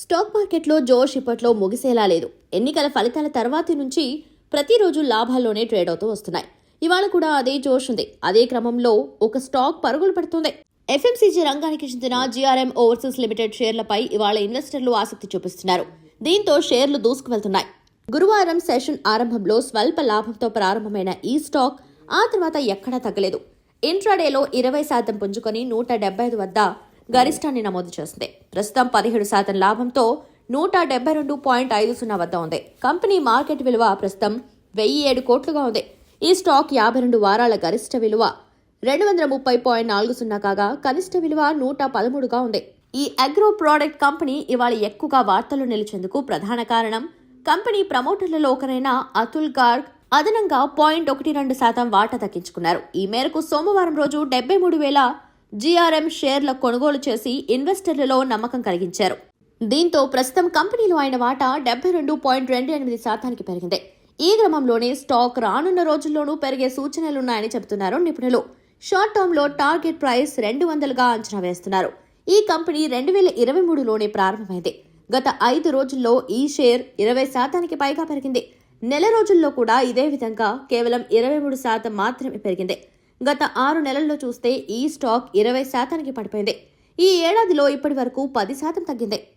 Stock మార్కెట్లో జోష్ ఇప్పట్లో ముగిసేలా లేదు. ఎన్నికల ఫలితాల తర్వాతి నుంచి ప్రతిరోజు లాభాల్లోనే ట్రేడ్ అవుతూ వస్తున్నాయి. ఇవాళ కూడా అదే జోష్ ఉంది. అదే క్రమంలో ఒక స్టాక్ పరుగులు పెడుతుంది. ఎఫ్ఎంసీజీ రంగానికి చెందిన జీఆర్ఎం ఓవర్సీస్ లిమిటెడ్ షేర్లపై ఇవాళ ఇన్వెస్టర్లు ఆసక్తి చూపిస్తున్నారు. దీంతో షేర్లు దూసుకువెళ్తున్నాయి. గురువారం సెషన్ ఆరంభంలో స్వల్ప లాభంతో ప్రారంభమైన ఈ స్టాక్ ఆ తర్వాత ఎక్కడా తగ్గలేదు. ఇంట్రాడేలో ఇరవై శాతం పుంజుకొని నూట డెబ్బై ఐదు వద్ద గరిష్టాన్ని నమోదు చేసింది. ప్రస్తుతం పదిహేడు శాతం లాభంతో నూట డెబ్బై రెండు పాయింట్ ఐదు సున్నా వద్ద ఉంది. కంపెనీ మార్కెట్ విలువ ప్రస్తుతం వెయ్యి ఏడు కోట్లుగా ఉంది. ఈ స్టాక్ యాభై రెండు వారాల గరిష్ట విలువ రెండు వందల ముప్పై పాయింట్ నాలుగు సున్నా కాగా కనిష్ట విలువ నూట పదమూడుగా ఉంది. ఈ అగ్రో ప్రోడక్ట్ కంపెనీ ఇవాళ ఎక్కువగా వార్తలు నిలిచేందుకు ప్రధాన కారణం కంపెనీ ప్రమోటర్లలో ఒకరైన అతుల్ గార్గ్ అదనంగా పాయింట్ ఒకటి రెండు శాతం వాటా దక్కించుకున్నారు ఈ మేరకు సోమవారం రోజు డెబ్బై మూడు వేల జీఆర్ఎం షేర్ల కొనుగోలు చేసి ఇన్వెస్టర్లలో నమ్మకం కలిగించారు. దీంతో ప్రస్తుతం కంపెనీలో ఆయన వాటా డెబ్బై రెండు పాయింట్ రెండు ఎనిమిది శాతానికి పెరిగింది. ఈ క్రమంలోనే స్టాక్ రానున్న రోజుల్లోనూ పెరిగే సూచనలున్నాయని చెబుతున్నారు నిపుణులు. షార్ట్ టర్మ్లో టార్గెట్ ప్రైస్ రెండు వందలుగా అంచనా వేస్తున్నారు. ఈ కంపెనీ రెండు వేల ఇరవై మూడులోనే ప్రారంభమైంది. గత ఐదు రోజుల్లో ఈ షేర్ ఇరవై శాతానికి పైగా పెరిగింది. నెల రోజుల్లో కూడా ఇదే విధంగా కేవలం ఇరవై మూడు శాతం మాత్రమే పెరిగింది. గత ఆరు నెలల్లో చూస్తే ఈ స్టాక్ ఇరవై శాతానికి పడిపోయింది. ఈ ఏడాదిలో ఇప్పటి వరకు పది శాతం తగ్గింది.